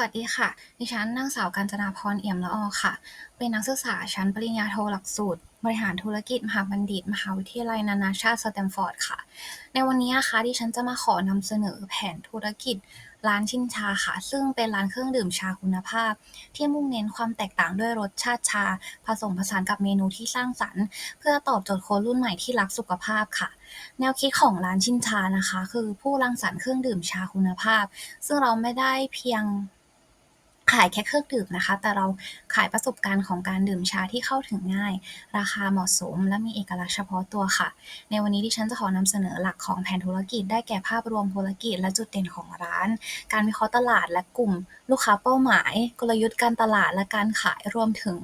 วัสดีค่ะ ดิฉันนางสาวกาญจนาพรเอี่ยมละออค่ะ เป็นนักศึกษาชั้นปริญญาโทหลักสูตร บริหารธุรกิจ มหาบัณฑิต มหาวิทยาลัยนานาชาติสแตมฟอร์ดค่ะ ในวันนี้นะคะดิฉันจะมาขอนำเสนอแผนธุรกิจ ร้านชินชาค่ะ ซึ่งเป็นร้านเครื่องดื่มชาคุณภาพ ที่มุ่งเน้นความแตกต่างด้วยรสชาติชา ผสมผสานกับเมนูที่สร้างสรรค์ เพื่อตอบโจทย์คนรุ่นใหม่ที่รักสุขภาพค่ะแนวคิดของร้านชินชานะคะ คือผู้รังสรรค์เครื่องดื่มชาคุณภาพ ซึ่งเราไม่ได้เพียง ขายแค่เครื่องดื่มนะคะ แต่เราขายประสบการณ์ของการดื่มชาที่เข้าถึงง่าย ราคาเหมาะสม และมีเอกลักษณ์เฉพาะตัวค่ะ ในวันนี้ดิฉันจะขอนำเสนอหลักของแผนธุรกิจ ได้แก่ภาพรวมธุรกิจ และจุดเด่นของร้าน การวิเคราะห์ตลาดและกลุ่ม ลูกค้าเป้าหมาย กลยุทธ์การตลาดและการขายรวมถึง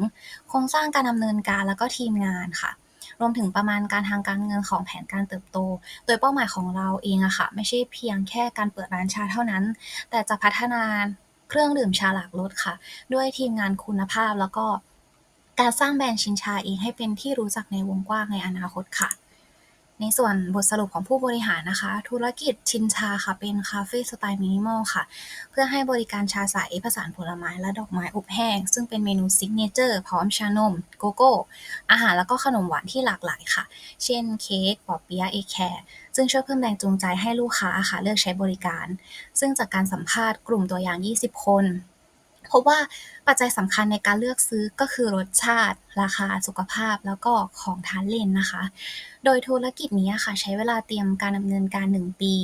โครงสร้างการดำเนินการแล้วก็ทีมงานค่ะรวมถึงประมาณการทางการเงินของแผนการเติบโต โดยเป้าหมายของเราเองอะค่ะ ไม่ใช่เพียงแค่การเปิดร้านชาเท่านั้น แต่จะพัฒนา เครื่องดื่มชาหลากรสค่ะ ด้วยทีมงานคุณภาพแล้วก็การสร้างแบรนด์ชินชาเองให้เป็นที่รู้จักในวงกว้างในอนาคตค่ะ ในส่วนบทสรุปของผู้บริหารนะคะ ธุรกิจชินชาค่ะ เป็นคาเฟ่สไตล์มินิมอลค่ะ เพื่อให้บริการชาใสผสานผลไม้และดอกไม้อบแห้ง ซึ่งเป็นเมนูซิกเนเจอร์พร้อมชานม โกโก้ อาหารแล้วก็ขนมหวานที่หลากหลายค่ะ เช่นเค้กปอเปี๊ยะเอแคร์ซึ่งช่วยเพิ่มแรงจูงใจให้ลูกค้าค่ะเลือกใช้บริการ ซึ่งจากการสัมภาษณ์กลุ่มตัวอย่าง 20 คน เพบว่าปัจจัยสำคัญในการเลือกซื้อก็คือรสชาติราคาสุขภาพแล้วก็ของทานเล่นนะคะ โดยธุรกิจนี้ค่ะ ใช้เวลาเตรียมการดำเนินการ 1 ปี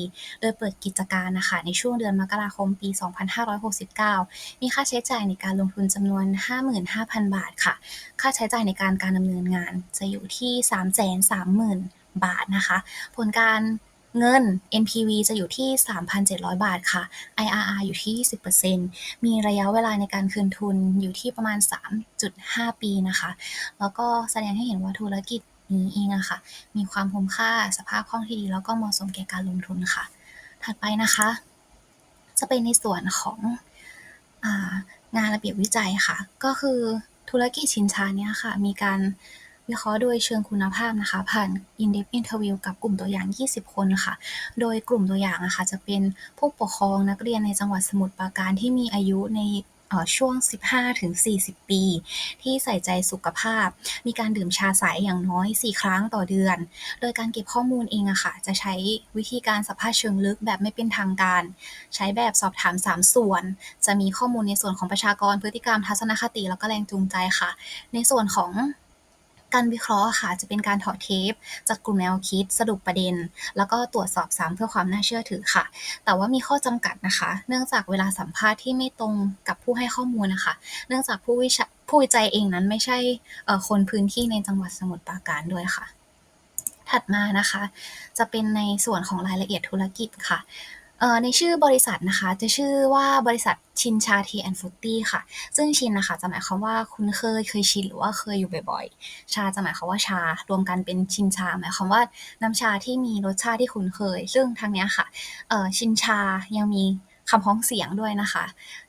โดยเปิดกิจการนะคะในช่วงเดือนมกราคมปี 2569 มีค่าใช้จ่ายในการลงทุนจำนวน 55,000 บาทค่ะ ค่าใช้จ่ายในการการดำเนินงานจะอยู่ที่ 330,000 บาทนะคะ ผลการ เงิน NPV จะอยู่ที่ 3,700 บาทค่ะ IRR อยู่ที่ 20%มีระยะเวลาในการคืนทุนอยู่ที่ประมาณ 3.5 ปีนะคะ แล้วก็แสดงให้เห็นว่าธุรกิจนี้เองอะค่ะ มีความคุ้มค่าสภาพคล่องที่ดี แล้วก็เหมาะสมแก่การลงทุนค่ะ ถัดไปนะคะ จะเป็นในส่วนขององานระเบียบวิจัยค่ะ ก็คือธุรกิจชินชาเนี่ยค่ะ มีการ วิเคราะห์โดยเชิงคุณภาพนะคะ ผ่าน In-depth Interview กับกลุ่มตัวอย่าง 20 คนค่ะ โดยกลุ่มตัวอย่างอะคะจะเป็นผู้ปกครองนักเรียนในจังหวัดสมุทรปราการที่มีอายุในช่วง 15-40 ปี ที่ใส่ใจสุขภาพ มีการดื่มชาใสอย่างน้อย 4 ครั้งต่อเดือน โดยการเก็บข้อมูลเองอะค่ะ จะใช้วิธีการสัมภาษณ์เชิงลึกแบบไม่เป็นทางการ ใช้แบบสอบถาม 3 ส่วน จะมีข้อมูลในส่วนของประชากรพฤติกรรมทัศนคติ แล้วก็แรงจูงใจค่ะ ในส่วนของ การวิเคราะห์ค่ะจะเป็นการถอดเทป จากกลุ่มแนวคิดสรุปประเด็น แล้วก็ตรวจสอบซ้ำเพื่อความน่าเชื่อถือค่ะ แต่ว่ามีข้อจำกัดนะคะ เนื่องจากเวลาสัมภาษณ์ที่ไม่ตรงกับผู้ให้ข้อมูลนะคะ เนื่องจากผู้วิผู้วิจัยเองนั้นไม่ใช่คนพื้นที่ในจังหวัดสมุทรปราการด้วยค่ะ ถัดมานะคะ จะเป็นในส่วนของรายละเอียดธุรกิจค่ะ เอ่อในชื่อบริษัทนะคะ จะชื่อว่าบริษัทชินชา Tea and Fruity ค่ะ ซึ่งชินนะคะจะหมายความว่าคุ้นเคยเคยชินหรือว่าเคยอยู่บ่อยๆ ชาจะหมายความว่าชารวมกันเป็นชินชา หมายความว่าน้ำชาที่มีรสชาติที่คุ้นเคย ซึ่งทางเนี้ยค่ะเอ่อชินชายังมีคำพ้องเสียงด้วยนะคะ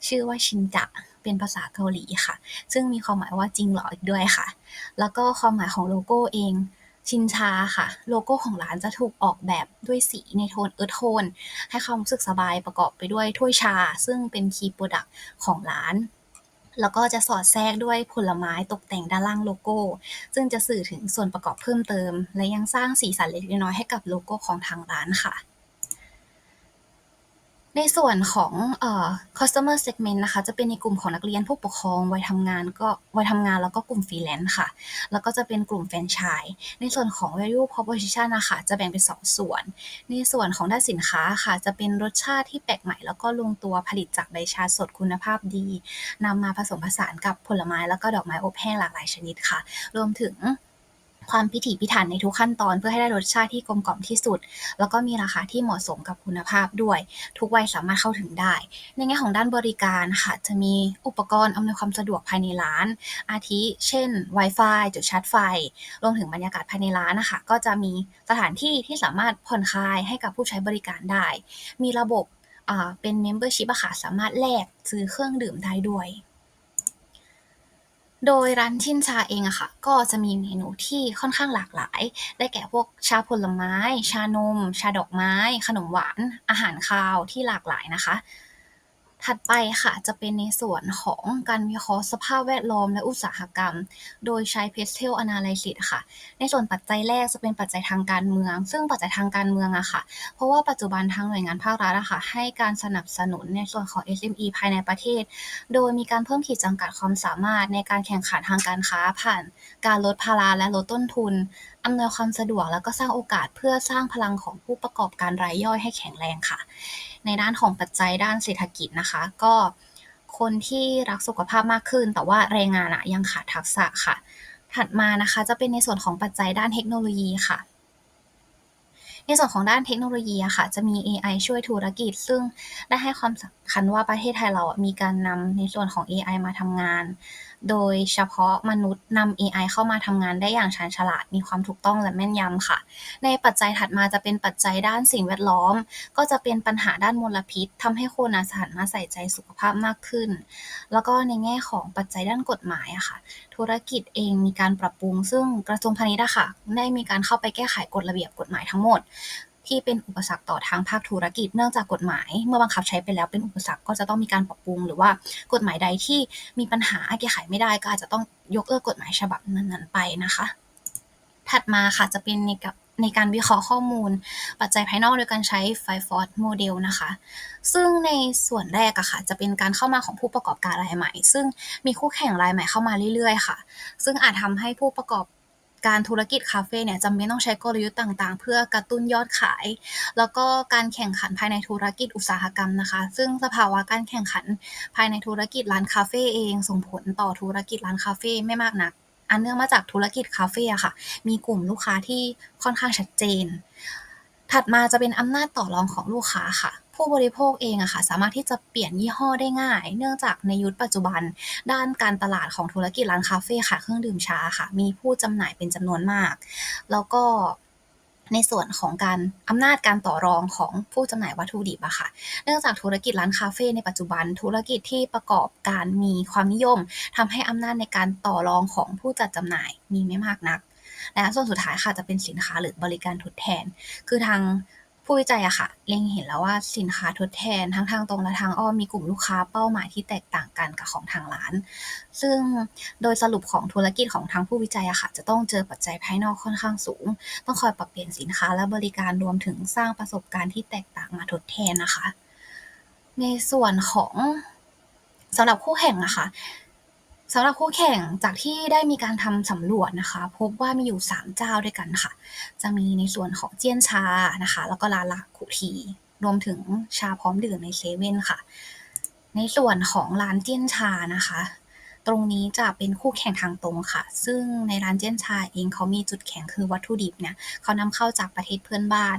ชื่อว่าชินจะเป็นภาษาเกาหลีค่ะ ซึ่งมีความหมายว่าจริงเหรออีกด้วยค่ะ แล้วก็ความหมายของโลโก้เอง ชินชาค่ะ โลโก้ของร้านจะถูกออกแบบด้วยสีในโทนเอิร์ธโทน ให้ความรู้สึกสบายประกอบไปด้วยถ้วยชา ซึ่งเป็นคีย์โปรดักต์ของร้าน แล้วก็จะสอดแทรกด้วยผลไม้ตกแต่งด้านล่างโลโก้ ซึ่งจะสื่อถึงส่วนประกอบเพิ่มเติม และยังสร้างสีสันเล็กน้อยให้กับโลโก้ของทางร้านค่ะ ในส่วนของเอ่อ Customer Segment นะคะ จะเป็นในกลุ่มของนักเรียนผู้ปกครอง วัยทำงาน ก็วัยทำงาน แล้วก็กลุ่ม Freelance ค่ะ แล้วก็จะเป็นกลุ่มแฟรนไชส์ในส่วนของ Value Proposition นะคะ จะแบ่งเป็น 2 ส่วน ในส่วนของด้านสินค้าค่ะ จะเป็นรสชาติที่แปลกใหม่ แล้วก็ลงตัวผลิตจากใบชาสดคุณภาพดีนำมาผสมผสานกับผลไม้แล้วก็ดอกไม้อบแห้งหลากหลายชนิดค่ะ รวมถึง ความพิถีพิถันในทุกขั้นตอนเพื่อให้ได้รสชาติที่กลมกล่อมที่สุด แล้วก็มีราคาที่เหมาะสมกับคุณภาพด้วย ทุกวัยสามารถเข้าถึงได้ ในแง่ของด้านบริการค่ะ จะมีอุปกรณ์อำนวยความสะดวกภายในร้าน อาทิ เช่นวายฟจุดชาร์จไฟ รวมถึงบรรยากาศภายในร้านนะคะ ก็จะมีสถานที่ที่สามารถผ่อนคลายให้กับผู้ใช้บริการได้ มีระบบเป็น Membership อะค่ะสามารถแลกซื้อเครื่องดื่มได้ด้วย โดยร้านชินชาเองอะค่ะ ก็จะมีเมนูที่ค่อนข้างหลากหลาย ได้แก่พวกชาผลไม้ ชานม ชาดอกไม้ ขนมหวาน อาหารคาวที่หลากหลายนะคะ ถัดไปค่ะจะเป็นในส่วนของการวิเคราะห์สภาพแวดล้อมและอุตสาหกรรม โดยใช้ Pestel Analysis ค่ะ ในส่วนปัจจัยแรกจะเป็นปัจจัยทางการเมือง ซึ่งปัจจัยทางการเมืองอะค่ะ เพราะว่าปัจจุบันทางหน่วยงานภาครัฐอะค่ะให้การสนับสนุนในส่วนของ SME ภายในประเทศ โดยมีการเพิ่มขีดจำกัดความสามารถในการแข่งขันทางการค้าผ่าน การลดภาระและลดต้นทุนอำนวยความสะดวกแล้วก็สร้างโอกาสเพื่อสร้างพลังของผู้ประกอบการรายย่อยให้แข็งแรงค่ะ ในด้านของปัจจัยด้านเศรษฐกิจนะคะ ก็คนที่รักสุขภาพมากขึ้น แต่ว่าแรงงานอะยังขาดทักษะค่ะ ถัดมานะคะจะเป็นในส่วนของปัจจัยด้านเทคโนโลยีค่ะ ในส่วนของด้านเทคโนโลยีอะค่ะ จะมี AI ช่วยธุรกิจ ซึ่งได้ให้ความสำคัญว่าประเทศไทยเราอะมีการนำในส่วนของ AI มาทำงาน โดยเฉพาะมนุษย์นำ AI เข้ามาทำงานได้อย่างชาญฉลาด มีความถูกต้องและแม่นยำค่ะ ในปัจจัยถัดมาจะเป็นปัจจัยด้านสิ่งแวดล้อม ก็จะเป็นปัญหาด้านมลพิษทำให้คนอะหันมาใส่ใจสุขภาพมากขึ้น แล้วก็ในแง่ของปัจจัยด้านกฎหมายอะค่ะ ธุรกิจเองมีการปรับปรุง ซึ่งกระทรวงพาณิชย์อะค่ะได้มีการเข้าไปแก้ไขกฎระเบียบกฎหมายทั้งหมดที่เป็นอุปสรรคต่อทางภาคธุรกิจ เนื่องจากกฎหมาย เมื่อบังคับใช้ไปแล้วเป็นอุปสรรคก็จะต้องมีการปรับปรุง หรือว่ากฎหมายใดที่มีปัญหาแก้ไขไม่ได้ก็อาจจะต้องยกเลิกกฎหมายฉบับนั้นๆไปนะคะ ถัดมาค่ะจะเป็นในกับในการวิเคราะห์ข้อมูล ปัจจัยภายนอกโดยการใช้ Five-Fold Model นะคะ ซึ่งในส่วนแรกอะค่ะ จะเป็นการเข้ามาของผู้ประกอบการรายใหม่ ซึ่งมีคู่แข่งรายใหม่เข้ามาเรื่อยๆ ค่ะ ซึ่งอาจทำให้ผู้ประกอบ การธุรกิจคาเฟ่เนี่ยจำเป็นต้องใช้กลยุทธ์ต่างๆ เพื่อกระตุ้นยอดขาย แล้วก็การแข่งขันภายในธุรกิจอุตสาหกรรมนะคะ ซึ่งสภาวะการแข่งขันภายในธุรกิจร้านคาเฟ่เองส่งผลต่อธุรกิจร้านคาเฟ่ไม่มากนักอันเนื่องมาจากธุรกิจคาเฟอะค่ะ มีกลุ่มลูกค้าที่ค่อนข้างชัดเจน ถัดมาจะเป็นอำนาจต่อรองของลูกค้าค่ะ ผู้บริโภคเองอะค่ะสามารถที่จะเปลี่ยนยี่ห้อได้ง่าย เนื่องจากในยุคปัจจุบัน ด้านการตลาดของธุรกิจร้านคาเฟขายเครื่องดื่มชาค่ะ มีผู้จำหน่ายเป็นจำนวนมาก แล้วก็ในส่วนของการอำนาจการต่อรองของผู้จำหน่ายวัตถุดิบอะค่ะ เนื่องจากธุรกิจร้านคาเฟ่ในปัจจุบัน ธุรกิจที่ประกอบการมีความนิยมทำให้อำนาจในการต่อรองของผู้จัดจำหน่ายมีไม่มากนัก และส่วนสุดท้ายค่ะจะเป็นสินค้าหรือบริการทดแทน คือทาง ผู้วิจัยอะค่ะ เล็งเห็นแล้วว่าสินค้าทดแทนทั้งทางตรงและทางอ้อมมีกลุ่มลูกค้าเป้าหมายที่แตกต่างกันกับของทางร้าน ซึ่งโดยสรุปของธุรกิจของทางผู้วิจัยอะค่ะ จะต้องเจอปัจจัยภายนอกค่อนข้างสูง ต้องคอยปรับเปลี่ยนสินค้าและบริการรวมถึงสร้างประสบการณ์ที่แตกต่างมาทดแทนนะคะ ในส่วนของสำหรับคู่แข่งอะค่ะ สำหรับคู่แข่งจากที่ได้มีการทำสำรวจนะคะ พบว่ามีอยู่ 3 เจ้าด้วยกันค่ะ จะมีในส่วนของเจียนชานะคะ แล้วก็ร้านลักขุที รวมถึงชาพร้อมดื่มในเซเว่นค่ะ ในส่วนของร้านเจียนชานะคะ ตรงนี้จะเป็นคู่แข่งทางตรงค่ะ ซึ่งในร้านเจนชาเองเขามีจุดแข็งคือวัตถุดิบเนี่ยเขานำเข้าจากประเทศเพื่อนบ้าน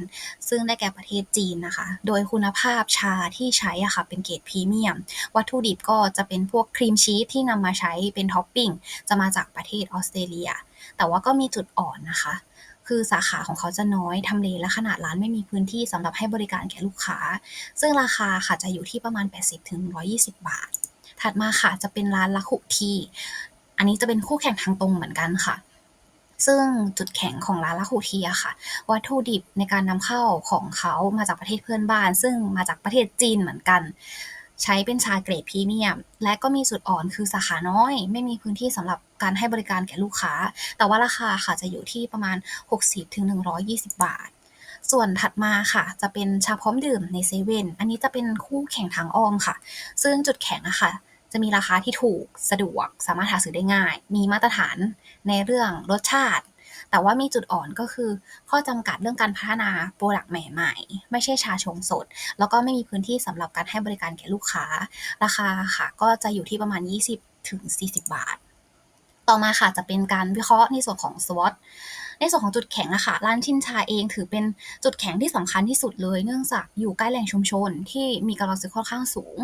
ซึ่งได้แก่ประเทศจีนนะคะ โดยคุณภาพชาที่ใช้อะค่ะเป็นเกรดพรีเมียม วัตถุดิบก็จะเป็นพวกครีมชีสที่นำมาใช้เป็นท็อปปิ้งจะมาจากประเทศออสเตรเลีย แต่ว่าก็มีจุดอ่อนนะคะคือสาขาของเขาจะน้อย ทำเลและขนาดร้านไม่มีพื้นที่สำหรับให้บริการแก่ลูกค้า ซึ่งราคาค่ะจะอยู่ที่ประมาณ 80-120 บาท ถัดมาค่ะจะเป็นร้านลักขุทีอันนี้จะเป็นคู่แข่งทางตรงเหมือนกันค่ะ ซึ่งจุดแข็งของร้านลักขุทีอะค่ะ วัตถุดิบในการนำเข้าของเขามาจากประเทศเพื่อนบ้าน ซึ่งมาจากประเทศจีนเหมือนกัน ใช้เป็นชาเกรดพรีเมียม และก็มีจุดอ่อนคือสาขาน้อย ไม่มีพื้นที่สำหรับการให้บริการแก่ลูกค้า แต่ว่าราคาค่ะจะอยู่ที่ประมาณ 60-120 บาทส่วนถัดมาค่ะ จะเป็นชาพร้อมดื่มในเซเว่นอันนี้จะเป็นคู่แข่งทางอ้อมค่ะ ซึ่งจุดแข็งอะค่ะ จะมีราคาที่ถูกสะดวก สามารถหาซื้อได้ง่าย มีมาตรฐานในเรื่องรสชาติ แต่ว่ามีจุดอ่อนก็คือ ข้อจำกัดเรื่องการพัฒนาพรดักต์ใหม่ ๆ ไม่ใช่ชาชงสด แล้วก็ไม่มีพื้นที่สำหรับการให้บริการแก่ลูกค้า ราคาค่ะก็จะอยู่ที่ประมาณ 20-40 บาท ต่อมาค่ะจะเป็นการวิเคราะห์ในส่วนของ SWOT ในส่วนของจุดแข็งอะค่ะร้านชินชาเองถือเป็นจุดแข็งที่สำคัญที่สุดเลย เนื่องจากอยู่ใกล้แหล่งชุมชนที่มีกำลังซื้อค่อนข้างสูง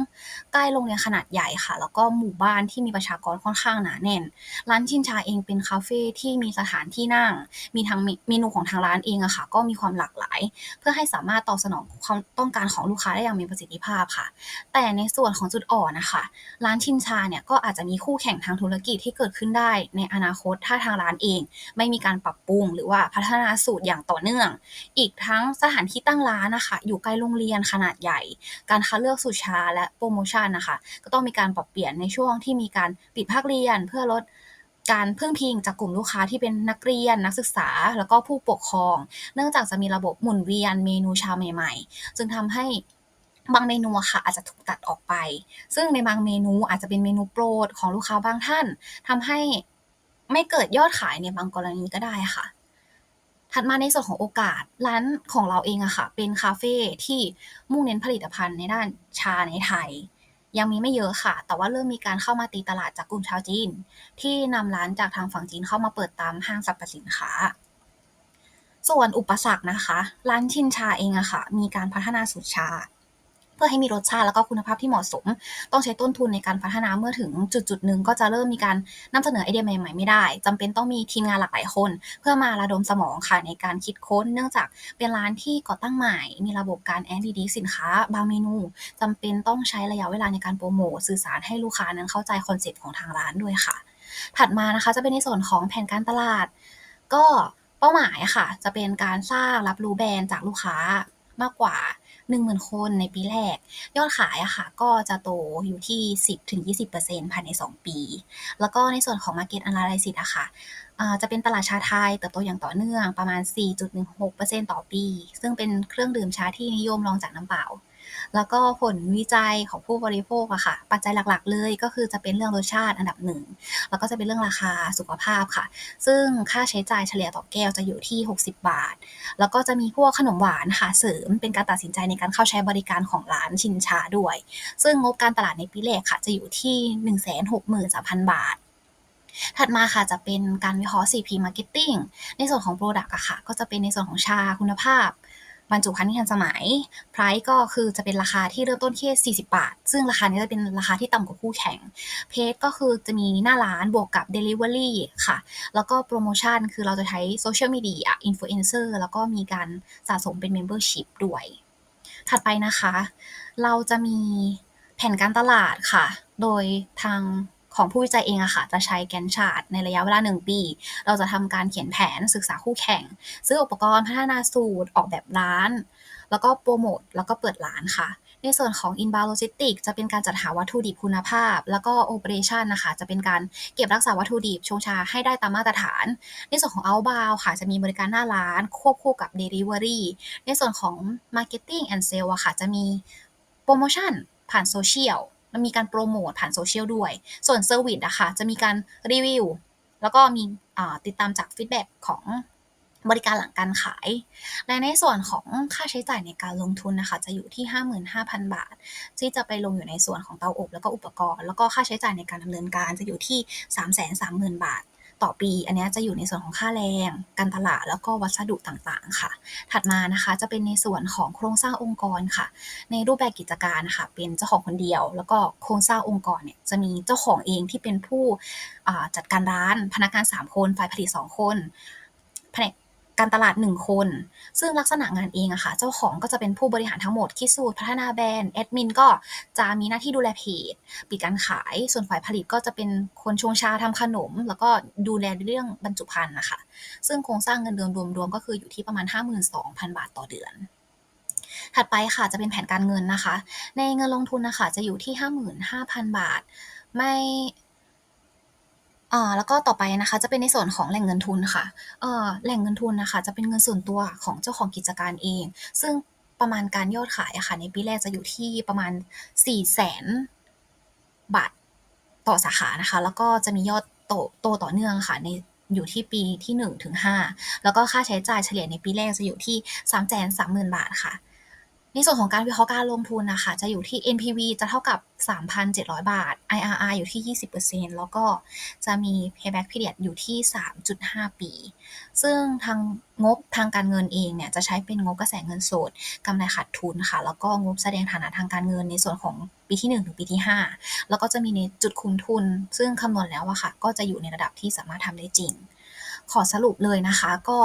ใกล้โรงเรียนขนาดใหญ่ค่ะ แล้วก็หมู่บ้านที่มีประชากรค่อนข้างหนาแน่น ร้านชินชาเองเป็นคาเฟ่ที่มีสถานที่นั่ง มีทั้งเมนูของทางร้านเองอะค่ะ ก็มีความหลากหลาย เพื่อให้สามารถตอบสนองความต้องการของลูกค้าได้อย่างมีประสิทธิภาพค่ะ แต่ในส่วนของจุดอ่อนนะคะร้านชินชาเนี่ยก็อาจจะมีคู่แข่งทางธุรกิจที่เกิดขึ้นได้ในอนาคตถ้าทางร้านเอง ไม่มีการปรับปรุงหรือว่าพัฒนาสูตรอย่างต่อเนื่อง อีกทั้งสถานที่ตั้งร้านนะคะ อยู่ใกล้โรงเรียนขนาดใหญ่ การคัดเลือกสูตรชาและโปรโมชั่นนะคะ ก็ต้องมีการปรับเปลี่ยนในช่วงที่มีการปิดภาคเรียน เพื่อลดการพึ่งพิงจากกลุ่มลูกค้าที่เป็นนักเรียนนักศึกษา แล้วก็ผู้ปกครอง เนื่องจากจะมีระบบหมุนเวียนเมนูชาใหม่ ๆ จึงทำให้บางเมนูค่ะอาจจะถูกตัดออกไป ซึ่งในบางเมนูอาจจะเป็นเมนูโปรดของลูกค้าบางท่านทำให้ไม่เกิดยอดขายในบางกรณีก็ได้ค่ะ ถัดมาในส่วนของโอกาสร้านของเราเองอะค่ะ เป็นคาเฟ่ที่มุ่งเน้นผลิตภัณฑ์ในด้านชาในไทย ยังมีไม่เยอะค่ะ แต่ว่าเริ่มมีการเข้ามาตีตลาดจากกลุ่มชาวจีน ที่นำร้านจากทางฝั่งจีนเข้ามาเปิดตามห้างสรรพสินค้า ส่วนอุปสรรคนะคะ ร้านชินชาเองอะค่ะ มีการพัฒนาสูตรชา เพื่อให้มีรสชาติแล้วก็คุณภาพที่เหมาะสม ต้องใช้ต้นทุนในการพัฒนาเมื่อถึงจุดจุดหนึ่งก็จะเริ่มมีการนำเสนอไอเดียใหม่ๆไม่ได้จำเป็นต้องมีทีมงานหลากหลายคน เพื่อมาระดมสมองค่ะในการคิดค้น เนื่องจากเป็นร้านที่ก่อตั้งใหม่ มีระบบการแอนดีดีสินค้า บางเมนูจำเป็นต้องใช้ระยะเวลาในการโปรโมทสื่อสารให้ลูกค้านั้นเข้าใจคอนเซ็ปต์ของทางร้านด้วยค่ะ ถัดมานะคะจะเป็นในส่วนของแผนการตลาด ก็เป้าหมายค่ะ จะเป็นการสร้างรับรู้แบรนด์จากลูกค้ามากกว่า 10,000 คนในปีแรก ยอดขายอะค่ะก็จะโตอยู่ที่ 10-20%ภายใน 2 ปี แล้วก็ในส่วนของ Market Analysis อะค่ะจะเป็นตลาดชาไทยเติบโตอย่างต่อเนื่องประมาณ 4.16%ต่อปี ซึ่งเป็นเครื่องดื่มชาที่นิยมรองจากน้ำเปล่า แล้วก็ผลวิจัยของผู้บริโภคอะค่ะ ปัจจัยหลักๆ เลยก็คือจะเป็นเรื่องรสชาติอันดับหนึ่ง แล้วก็จะเป็นเรื่องราคาสุขภาพค่ะ ซึ่งค่าใช้จ่ายเฉลี่ยต่อแก้วจะอยู่ที่ 60 บาท แล้วก็จะมีพวกขนมหวานค่ะเสริมเป็นการตัดสินใจในการเข้าใช้บริการของร้านชินชาด้วย ซึ่งงบการตลาดในปีแรกค่ะจะอยู่ที่ 163,000 บาทถัดมาค่ะจะเป็นการวิเคราะห์ 4P Marketing ในส่วนของ Product อะค่ะ ก็จะเป็นในส่วนของชาคุณภาพ บรรจุภัณฑ์ที่ทันสมัย Price ก็คือจะเป็นราคาที่เริ่มต้นที่40 บาท ซึ่งราคานี้จะเป็นราคาที่ต่ำกว่าคู่แข่ง เพจก็คือจะมีหน้าร้านบวกกับ Delivery ค่ะ แล้วก็โปรโมชั่นคือเราจะใช้โซเชียลมีเดียอินฟลูเอนเซอร์แล้วก็มีการสะสมเป็น Membership ด้วย ถัดไปนะคะ เราจะมีแผนการตลาดค่ะ โดยทาง ของผู้วิจัยเองอะค่ะจะใช้แกนชาร์ตในระยะเวลา 1 ปี เราจะทำการเขียนแผนศึกษาคู่แข่ง ซื้ออุปกรณ์พัฒนาสูตรออกแบบร้าน แล้วก็โปรโมทแล้วก็เปิดร้านค่ะในส่วนของ inbound logistics จะเป็นการจัดหาวัตถุดิบคุณภาพ แล้วก็ operation นะคะ จะเป็นการเก็บรักษาวัตถุดิบชงชาให้ได้ตามมาตรฐาน ในส่วนของ outbound ค่ะ จะมีบริการหน้าร้าน ควบคู่กับ delivery ในส่วนของ marketing and sale อะค่ะ จะมีโปรโมชั่นผ่านโซเชียล มีการโปรโมทผ่านโซเชียลด้วย ส่วนเซอร์วิสอะค่ะจะมีการรีวิวแล้วก็มีติดตามจากฟีดแบ็ของบริการหลังการขาย และในส่วนของค่าใช้จ่ายในการลงทุนนะคะ จะอยู่ที่ 55,000 บาท ที่จะไปลงอยู่ในส่วนของเตาอบ แล้วก็อุปกรณ์ แล้วก็ค่าใช้จ่ายในการดำเนินการจะอยู่ที่ 330,000 บาท ต่อปี อันนี้จะอยู่ในส่วนของค่าแรง การตลาดแล้วก็วัสดุต่างๆค่ะ ถัดมานะคะจะเป็นในส่วนของโครงสร้างองค์กรค่ะ ในรูปแบบกิจการนะคะเป็นเจ้าของคนเดียว แล้วก็โครงสร้างองค์กรเนี่ยจะมีเจ้าของเองที่เป็นผู้จัดการร้านพนักงาน 3 คนฝ่ายผลิต 2 คนแผนก การตลาด 1 คน ซึ่งลักษณะงานเองอะค่ะ เจ้าของก็จะเป็นผู้บริหารทั้งหมด คิดสูตร พัฒนาแบรนด์ แอดมินก็จะมีหน้าที่ดูแลเพจ ปิดการขาย ส่วนฝ่ายผลิตก็จะเป็นคนชงชาทำขนม แล้วก็ดูแลเรื่องบรรจุภัณฑ์นะคะ ซึ่งโครงสร้างเงินเดือนรวมๆ ก็คืออยู่ที่ประมาณ 52,000 บาทต่อเดือนถัดไปค่ะจะเป็นแผนการเงินนะคะ ในเงินลงทุนนะคะจะอยู่ที่ 55,000 บาท ไม่ อ่า แล้วก็ต่อไปนะคะ จะเป็นในส่วนของแหล่งเงินทุนค่ะ เอ่อ แหล่งเงินทุนน่ะค่ะ จะเป็นเงินส่วนตัวของเจ้าของกิจการเอง ซึ่งประมาณการยอดขายอะค่ะ ในปีแรกจะอยู่ที่ประมาณ 400,000 บาทต่อสาขานะคะ แล้วก็จะมียอดโต โตต่อเนื่องค่ะ ใน อยู่ที่ปีที่ 1-5 แล้วก็ค่าใช้จ่ายเฉลี่ยในปีแรกจะอยู่ที่ 330,000 บาทค่ะ ในส่วนของการวิเคราะห์การลงทุนนะคะจะอยู่ที่ NPV จะเท่ากับ 3,700 บาท IRR อยู่ที่ 20%แล้วก็จะมี Payback Period อยู่ที่ 3.5 ปี ซึ่งทางงบทางการเงินเองเนี่ยจะใช้เป็นงบกระแสเงินสดกำไรขาดทุนค่ะ แล้วก็งบแสดงฐานะทางการเงินในส่วนของปีที่ 1 ถึงปีที่ 5 แล้วก็จะมีในจุดคุ้มทุน ซึ่งคำนวณแล้วอะค่ะ ก็จะอยู่ในระดับที่สามารถทำได้จริง ขอสรุปเลยนะคะ ก็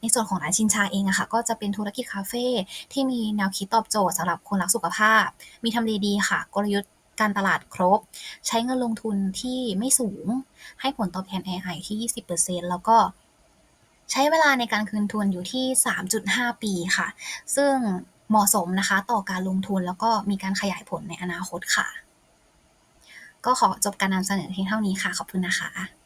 ในส่วนของร้านชินชาเองอะค่ะก็จะเป็นธุรกิจคาเฟ่ที่มีแนวคิดตอบโจทย์สำหรับคนรักสุขภาพ มีทำเลดีค่ะ กลยุทธ์การตลาดครบ ใช้เงินลงทุนที่ไม่สูง ให้ผลตอบแทน IRR อยู่ที่ 20%แล้วก็ใช้เวลาในการคืนทุนอยู่ที่ 3.5 ปีค่ะ ซึ่งเหมาะสมนะคะต่อการลงทุนแล้วก็มีการขยายผลในอนาคตค่ะ ก็ขอจบการนำเสนอเพียงเท่านี้ค่ะ ขอบคุณนะคะ